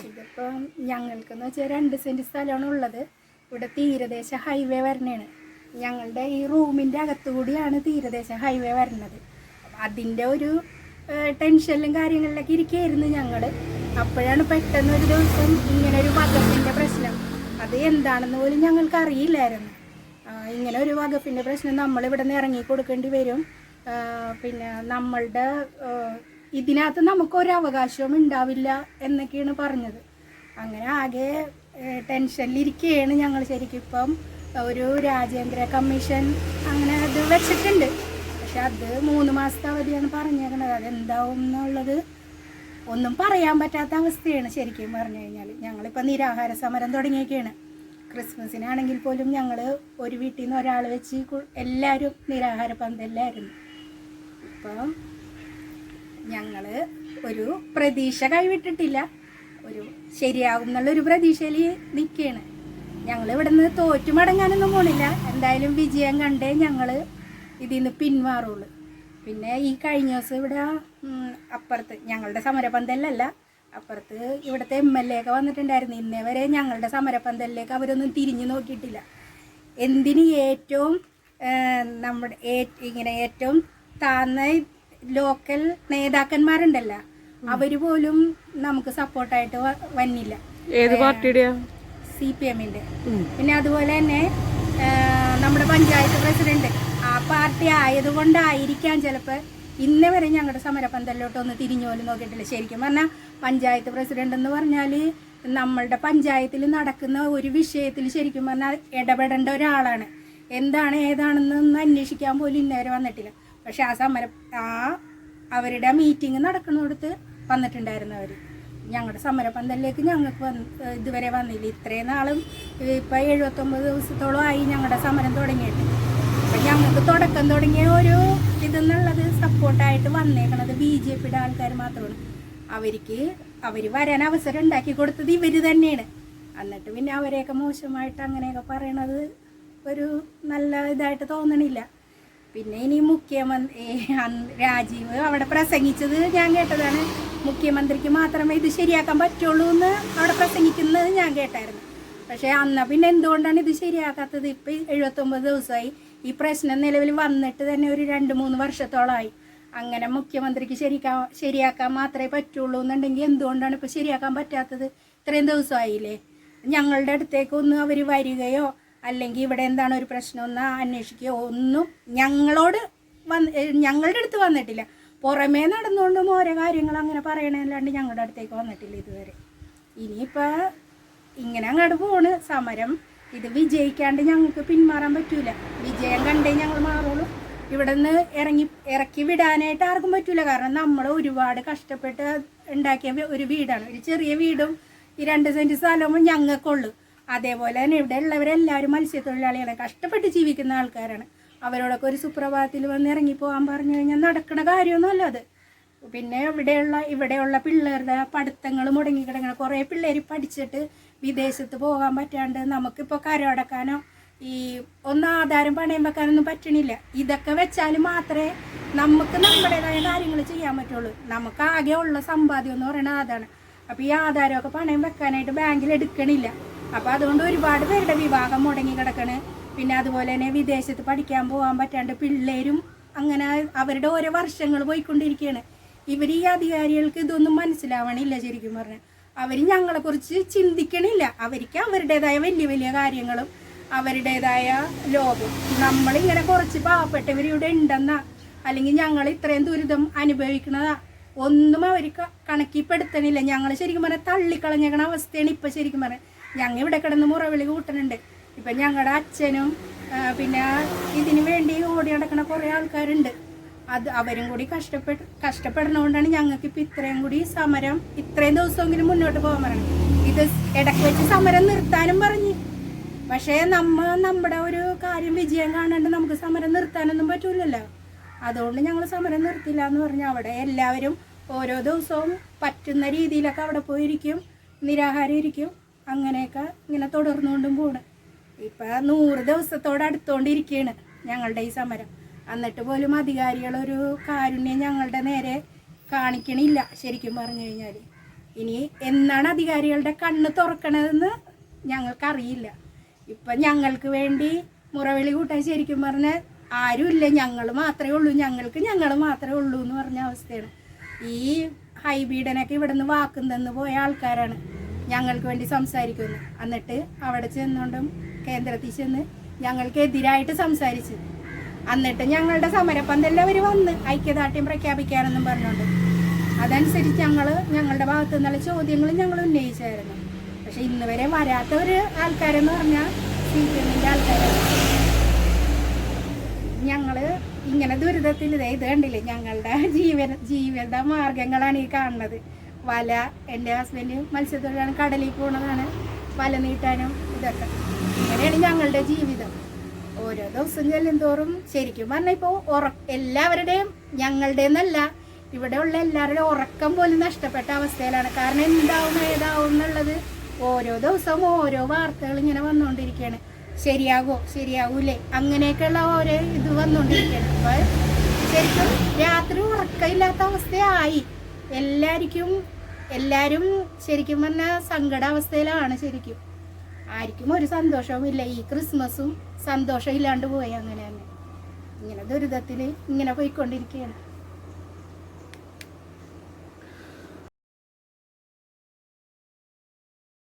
ഇതിപ്പം ഞങ്ങൾക്കെന്ന് വെച്ചാൽ രണ്ട് സെന്റ് സ്ഥലമാണ് ഉള്ളത്. ഇവിടെ തീരദേശ ഹൈവേ വരണേണ്. ഞങ്ങളുടെ ഈ റൂമിന്റെ അകത്തുകൂടിയാണ് തീരദേശ ഹൈവേ വരണത്. അതിന്റെ ഒരു ടെൻഷനിലും കാര്യങ്ങളിലൊക്കെ ഇരിക്കുകയായിരുന്നു ഞങ്ങൾ അപ്പോഴാണ് പെട്ടെന്ന് ഒരു ദിവസം ഇങ്ങനെ ഒരു വകുപ്പിന്റെ പ്രശ്നം. അത് എന്താണെന്ന് പോലും ഞങ്ങൾക്ക് അറിയില്ലായിരുന്നു. ഇങ്ങനെ ഒരു വകുപ്പിന്റെ പ്രശ്നം നമ്മളിവിടെ നിന്ന് ഇറങ്ങി കൊടുക്കേണ്ടി വരും. പിന്നെ നമ്മളുടെ ഇതിനകത്ത് നമുക്കൊരു അവകാശവും ഉണ്ടാവില്ല എന്നൊക്കെയാണ് പറഞ്ഞത്. അങ്ങനെ ആകെ ടെൻഷനിലിരിക്കുകയാണ് ഞങ്ങൾ ശരിക്കും ഇപ്പം ഒരു രാജ്യാന്തര കമ്മീഷൻ അങ്ങനെ അത് വെച്ചിട്ടുണ്ട്. പക്ഷെ അത് മൂന്ന് മാസത്തെ അവധിയാണ് പറഞ്ഞേക്കുന്നത് അതെന്താവും എന്നുള്ളത് ഒന്നും പറയാൻ പറ്റാത്ത അവസ്ഥയാണ് ശരിക്കും പറഞ്ഞു കഴിഞ്ഞാൽ. ഞങ്ങളിപ്പോൾ നിരാഹാര സമരം തുടങ്ങിയൊക്കെയാണ് ക്രിസ്മസിനാണെങ്കിൽ പോലും ഞങ്ങൾ ഒരു വീട്ടിൽ നിന്ന് ഒരാൾ വെച്ച് എല്ലാവരും നിരാഹാര പന്തലിലായിരുന്നു. ഇപ്പം ഞങ്ങൾ ഒരു പ്രതീക്ഷ കൈവിട്ടിട്ടില്ല. ഒരു ശരിയാകും എന്നുള്ളൊരു പ്രതീക്ഷയിൽ നിൽക്കുകയാണ് ഞങ്ങൾ ഇവിടെ നിന്ന് തോറ്റു മടങ്ങാനൊന്നും പോണില്ല. എന്തായാലും വിജയം കണ്ടേ ഞങ്ങൾ ഇതിൽ നിന്ന് പിന്മാറുള്ളൂ പിന്നെ ഈ കഴിഞ്ഞ ദിവസം ഇവിടെ അപ്പുറത്ത് ഞങ്ങളുടെ സമരപന്തലിലല്ല അപ്പുറത്ത് ഇവിടുത്തെ എം എൽ എ ഒക്കെ വന്നിട്ടുണ്ടായിരുന്നു. ഇന്നേ വരെ ഞങ്ങളുടെ സമരപന്തലിലേക്ക് അവരൊന്നും തിരിഞ്ഞു നോക്കിയിട്ടില്ല. എന്തിന് ഏറ്റവും നമ്മുടെ ഇങ്ങനെ ഏറ്റവും താന്ന ലോക്കൽ നേതാക്കന്മാരുണ്ടല്ലോ. അവർ പോലും നമുക്ക് സപ്പോർട്ടായിട്ട് വന്നില്ല. ഏത് പാർട്ടിയുടെ സി പി എമ്മിന്റെ പിന്നെ അതുപോലെ തന്നെ നമ്മുടെ പഞ്ചായത്ത് പ്രസിഡന്റ്. ആ പാർട്ടി ആയതുകൊണ്ടായിരിക്കാം ചിലപ്പോൾ ഇന്നേ വരെ ഞങ്ങളുടെ സമരപന്തലിലോട്ട് ഒന്ന് തിരിഞ്ഞു പോലും നോക്കിയിട്ടില്ല. ശരിക്കും പറഞ്ഞാൽ പഞ്ചായത്ത് പ്രസിഡന്റ് എന്ന് പറഞ്ഞാൽ നമ്മളുടെ പഞ്ചായത്തിൽ നടക്കുന്ന ഒരു വിഷയത്തിൽ ശരിക്കും പറഞ്ഞാൽ ഇടപെടേണ്ട ഒരാളാണ്. എന്താണ് ഏതാണെന്നൊന്നും അന്വേഷിക്കാൻ പോലും ഇന്നേവരെ വന്നിട്ടില്ല. പക്ഷെ ആ സമരം ആ അവരുടെ മീറ്റിംഗ് നടക്കുന്നിടത്ത് വന്നിട്ടുണ്ടായിരുന്നു അവർ ഞങ്ങളുടെ സമരപന്തലിലേക്ക് ഞങ്ങൾക്ക് വന്ന് ഇതുവരെ വന്നില്ല. ഇത്രയും നാളും ഇപ്പം എഴുപത്തൊമ്പത് ദിവസത്തോളം ആയി ഞങ്ങളുടെ സമരം തുടങ്ങിയിട്ട്. അപ്പം ഞങ്ങൾക്ക് തുടക്കം തുടങ്ങിയ ഒരു ഇതെന്നുള്ളത് സപ്പോർട്ടായിട്ട് വന്നേക്കണത് ബി ജെ പിയുടെ ആൾക്കാർ മാത്രമാണ്. അവർക്ക് അവർ വരാൻ അവസരം ഉണ്ടാക്കി കൊടുത്തത് ഇവർ തന്നെയാണ്. എന്നിട്ട് പിന്നെ അവരെയൊക്കെ മോശമായിട്ട് അങ്ങനെയൊക്കെ പറയണത് ഒരു നല്ല ഇതായിട്ട് തോന്നണില്ല. പിന്നെ ഇനി മുഖ്യമന്ത്രി രാജീവ് അവിടെ പ്രസംഗിച്ചത് ഞാൻ കേട്ടതാണ്. മുഖ്യമന്ത്രിക്ക് മാത്രമേ ഇത് ശരിയാക്കാൻ പറ്റുള്ളൂ എന്ന് അവിടെ പ്രസംഗിക്കുന്നത് ഞാൻ കേട്ടായിരുന്നു. പക്ഷേ അന്ന പിന്നെ എന്തുകൊണ്ടാണ് ഇത് ശരിയാക്കാത്തത്? ഇപ്പം എഴുപത്തൊമ്പത് ദിവസമായി ഈ പ്രശ്നം നിലവിൽ വന്നിട്ട് തന്നെ ഒരു രണ്ട് മൂന്ന് വർഷത്തോളമായി. അങ്ങനെ മുഖ്യമന്ത്രിക്ക് ശരിക്കാ ശരിയാക്കാൻ മാത്രമേ പറ്റുള്ളൂ എന്നുണ്ടെങ്കിൽ എന്തുകൊണ്ടാണ് ഇപ്പോൾ ശരിയാക്കാൻ പറ്റാത്തത്? ഇത്രയും ദിവസമായില്ലേ? ഞങ്ങളുടെ അടുത്തേക്ക് ഒന്ന് അവർ വരികയോ അല്ലെങ്കിൽ ഇവിടെ എന്താണ് ഒരു പ്രശ്നം എന്ന് അന്വേഷിക്കുകയോ ഒന്നും ഞങ്ങളോട് വന്ന് ഞങ്ങളുടെ അടുത്ത് വന്നിട്ടില്ല. പുറമേ നടന്നുകൊണ്ടും ഓരോ കാര്യങ്ങൾ അങ്ങനെ പറയണല്ലാണ്ട് ഞങ്ങളുടെ അടുത്തേക്ക് വന്നിട്ടില്ല ഇതുവരെ. ഇനിയിപ്പോൾ ഇങ്ങനെ അങ്ങോട്ട് പോണ്. സമരം ഇത് വിജയിക്കാണ്ട് ഞങ്ങൾക്ക് പിന്മാറാൻ പറ്റൂല. വിജയം കണ്ടേ ഞങ്ങൾ മാറുള്ളൂ ഇവിടെ നിന്ന് ഇറങ്ങി ഇറക്കി വിടാനായിട്ട് ആർക്കും പറ്റൂല. കാരണം നമ്മൾ ഒരുപാട് കഷ്ടപ്പെട്ട് ഉണ്ടാക്കിയ ഒരു വീടാണ്. ഒരു ചെറിയ വീടും ഈ രണ്ട് സെന്റ് സ്ഥലവും ഞങ്ങൾക്കുള്ളൂ. അതേപോലെ തന്നെ ഇവിടെ ഉള്ളവരെല്ലാവരും മത്സ്യത്തൊഴിലാളികളെ കഷ്ടപ്പെട്ട് ജീവിക്കുന്ന ആൾക്കാരാണ്. അവരോടൊക്കെ ഒരു സുപ്രഭാതത്തിൽ വന്ന് ഇറങ്ങി പോകാൻ പറഞ്ഞു കഴിഞ്ഞാൽ നടക്കണ കാര്യമൊന്നുമല്ല അത്. പിന്നെ ഇവിടെയുള്ള ഇവിടെയുള്ള പിള്ളേരുടെ പഠിത്തങ്ങൾ മുടങ്ങിക്കിടങ്ങണം കുറേ പിള്ളേർ പഠിച്ചിട്ട് വിദേശത്ത് പോകാൻ പറ്റാണ്ട് നമുക്കിപ്പോൾ കരമടക്കാനോ ഈ ഒന്ന് ആധാരം പണയം വെക്കാനൊന്നും പറ്റണില്ല. ഇതൊക്കെ വെച്ചാൽ മാത്രമേ നമുക്ക് നമ്മുടേതായ കാര്യങ്ങൾ ചെയ്യാൻ പറ്റുള്ളൂ. നമുക്ക് ആകെ ഉള്ള സമ്പാദ്യം എന്ന് പറയുന്നത് അതാണ് അപ്പോൾ ഈ ആധാരമൊക്കെ പണയം വെക്കാനായിട്ട് ബാങ്കിൽ എടുക്കണില്ല. അപ്പോൾ അതുകൊണ്ട് ഒരുപാട് പേരുടെ വിവാഹം മുടങ്ങി കിടക്കണ്. പിന്നെ അതുപോലെ തന്നെ വിദേശത്ത് പഠിക്കാൻ പോകാൻ പറ്റാണ്ട് പിള്ളേരും അങ്ങനെ അവരുടെ ഓരോ വർഷങ്ങൾ പോയിക്കൊണ്ടിരിക്കുകയാണ് ഇവർ ഈ അധികാരികൾക്ക് ഇതൊന്നും മനസ്സിലാവണില്ല ശരിക്കും പറഞ്ഞാൽ അവർ ഞങ്ങളെക്കുറിച്ച് ചിന്തിക്കണില്ല. അവർക്ക് അവരുടേതായ വലിയ വലിയ കാര്യങ്ങളും അവരുടേതായ ലോകം. നമ്മളിങ്ങനെ കുറച്ച് പാവപ്പെട്ടവർ ഇവിടെ ഉണ്ടെന്നാ. അല്ലെങ്കിൽ ഞങ്ങൾ ഇത്രയും ദുരിതം അനുഭവിക്കുന്നതാ ഒന്നും അവർ കണക്കിപ്പെടുത്തണില്ല. ഞങ്ങൾ ശരിക്കും പറഞ്ഞാൽ തള്ളിക്കളഞ്ഞേക്കണ അവസ്ഥയാണ് ഇപ്പം ശരിക്കും പറഞ്ഞാൽ ഞങ്ങൾ ഇവിടെ കിടന്ന് മുറവിളി കൂട്ടുന്നുണ്ട്. ഇപ്പം ഞങ്ങളുടെ അച്ഛനും പിന്നെ ഇതിനു വേണ്ടി ഓടി നടക്കുന്ന കുറേ ആൾക്കാരുണ്ട്. അത് അവരും കൂടി കഷ്ടപ്പെട്ട് കഷ്ടപ്പെടുന്നതുകൊണ്ടാണ് ഞങ്ങൾക്ക് ഇപ്പം ഇത്രയും കൂടി സമരം ഇത്രയും ദിവസമെങ്കിലും മുന്നോട്ട് പോകാൻ പറയണം ഇത് ഇടയ്ക്ക് വെച്ച് സമരം നിർത്താനും പറഞ്ഞു. പക്ഷേ നമ്മ നമ്മുടെ ഒരു കാര്യം വിജയം കാണാണ്ട് നമുക്ക് സമരം നിർത്താനൊന്നും പറ്റൂലല്ലോ. അതുകൊണ്ട് ഞങ്ങൾ സമരം നിർത്തില്ല എന്ന് പറഞ്ഞു അവിടെ എല്ലാവരും ഓരോ ദിവസവും പറ്റുന്ന രീതിയിലൊക്കെ അവിടെ പോയിരിക്കും നിരാഹാരം ഇരിക്കും. അങ്ങനെയൊക്കെ ഇങ്ങനെ തുടർന്നുകൊണ്ടും പോണ്. ഇപ്പം നൂറ് ദിവസത്തോട് അടുത്തോണ്ടിരിക്കുകയാണ് ഞങ്ങളുടെ ഈ സമരം. എന്നിട്ട് പോലും അധികാരികളൊരു കാരുണ്യം ഞങ്ങളുടെ നേരെ കാണിക്കണില്ല ശരിക്കും പറഞ്ഞു കഴിഞ്ഞാൽ ഇനി എന്നാണ് അധികാരികളുടെ കണ്ണ് തുറക്കണതെന്ന് ഞങ്ങൾക്കറിയില്ല. ഇപ്പം ഞങ്ങൾക്ക് വേണ്ടി മുറവിളി കൂട്ടാൻ ശരിക്കും പറഞ്ഞാൽ ആരുമില്ല ഞങ്ങൾ മാത്രമേ ഉള്ളൂ ഞങ്ങൾക്ക് ഞങ്ങൾ മാത്രമേ ഉള്ളൂ എന്ന് പറഞ്ഞ അവസ്ഥയാണ്. ഈ ഹൈബീഡനൊക്കെ ഇവിടെ നിന്ന് വാക്കും തന്നു പോയ ആൾക്കാരാണ്. ഞങ്ങൾക്ക് വേണ്ടി സംസാരിക്കുന്നു. എന്നിട്ട് അവിടെ ചെന്നുകൊണ്ടും കേന്ദ്രത്തിൽ ചെന്ന് ഞങ്ങൾക്കെതിരായിട്ട് സംസാരിച്ച്. എന്നിട്ട് ഞങ്ങളുടെ സമരപ്പന്തെല്ലാം അവർ വന്ന് ഐക്യദാർഢ്യം പ്രഖ്യാപിക്കാനെന്നും പറഞ്ഞുകൊണ്ട് അതനുസരിച്ച് ഞങ്ങൾ ഞങ്ങളുടെ ഭാഗത്തു നിന്നുള്ള ചോദ്യങ്ങൾ ഞങ്ങൾ ഉന്നയിച്ചായിരുന്നു. പക്ഷെ ഇന്ന് വരെ വരാത്ത ഒരു ആൾക്കാരെന്ന് പറഞ്ഞാൽ സി പി എമ്മിന്റെ ആൾക്കാരാണ് ഞങ്ങൾ ഇങ്ങനെ ദുരിതത്തിൽ ഇത് കണ്ടില്ലേ? ഞങ്ങളുടെ ജീവന ജീവിത മാർഗങ്ങളാണ് ഈ കാണുന്നത്. വല എന്റെ ഹസ്ബൻഡ് മത്സ്യത്തൊഴിലാണ് കടലിൽ പോണതാണ് വല നീട്ടാനും ഇതൊക്കെ. അങ്ങനെയാണ് ഞങ്ങളുടെ ജീവിതം. ഓരോ ദിവസം ചെല്ലും തോറും ശരിക്കും പറഞ്ഞാൽ ഇപ്പോൾ ഉറ എല്ലാവരുടെയും ഞങ്ങളുടെ എന്നല്ല ഇവിടെ ഉള്ള എല്ലാവരുടെയും ഉറക്കം പോലും നഷ്ടപ്പെട്ട അവസ്ഥയിലാണ്. കാരണം എന്താവും ഏതാവും എന്നുള്ളത് ഓരോ ദിവസവും ഓരോ വാർത്തകൾ ഇങ്ങനെ വന്നുകൊണ്ടിരിക്കുകയാണ് ശരിയാകോ ശരിയാവൂലേ? അങ്ങനെയൊക്കെയുള്ള ഓരോ ഇത് വന്നുകൊണ്ടിരിക്കുകയാണ് അപ്പോൾ ശരിക്കും രാത്രി ഉറക്കമില്ലാത്ത അവസ്ഥയായി. എല്ലാവർക്കും എല്ലാവരും ശരിക്കും പറഞ്ഞാൽ സങ്കടാവസ്ഥയിലാണ് ശരിക്കും. ആർക്കും ഒരു സന്തോഷവും ഇല്ല ഈ ക്രിസ്മസും സന്തോഷം ഇല്ലാണ്ട് പോയി അങ്ങനെ തന്നെ. ഇങ്ങനെ ദുരിതത്തിൽ ഇങ്ങനെ പോയിക്കൊണ്ടിരിക്കുകയാണ്.